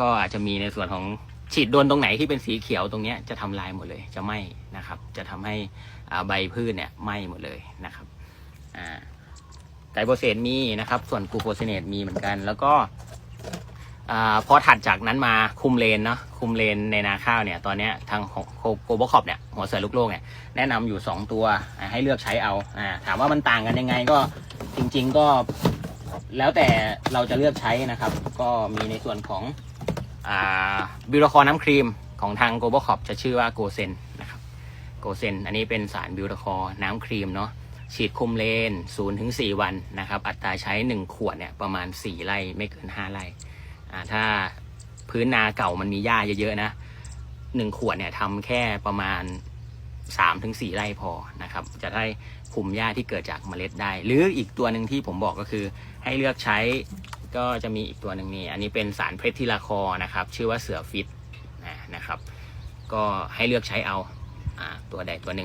ก็อาจจะมีในส่วนของฉีดโดนตรงไหนที่เป็นสีเขียวตรงนี้จะทำลายหมดเลยจะไหม้นะครับ จะทำให้ใบพืชเนี่ยไหม้หมดเลยนะครับไกลโบเซตมีนะครับ ส่วนกูโคซิเนตมีเหมือนกัน แล้วก็พอถัดจากนั้นมาคุมเลนเนาะคุมเลนในนาข้าวเนี่ย ตอนนี้ทางโกลบอคอปเนี่ยหัวเสือลูกโลกเนี่ยแนะนำอยู่ 2 ตัวให้เลือกใช้เอาอถามว่ามันต่างกันยังไงก็จริง ๆก็แล้วแต่เราจะเลือกใช้นะครับ ก็มีในส่วนของ บิวโรคอน้ำครีมของทาง g l o b a l c o p จะชื่อว่าโกเซนนะครับโกเซนอันนี้เป็นสารบิวโรคอน้ำครีมเนาะฉีดคุมเลน0ถึง4วันนะครับ อัตราใช้ 1 ขวดเนี่ยประมาณ 4 ไร่ไม่เกิน 5 ไร่อ่ถ้าพื้นนาเก่ามันมีหญ้าเยอะๆนะ 1 ขวดเนี่ยทำแค่ประมาณ 3-4ถึง4ไร่พอนะครับ จะได้คุมหญ้าที่เกิดจากเมล็ดได้ หรืออีกตัวหนึ่งที่ผมบอกก็คือให้เลือกใช้ ก็จะมีอีกตัวหนึ่งนี่ อันนี้เป็นสารเพชรทิลาคอนะครับ ชื่อว่าเสือฟิตนะครับ ก็ให้เลือกใช้เอาอ่าตัวใดตัวหนึ่ง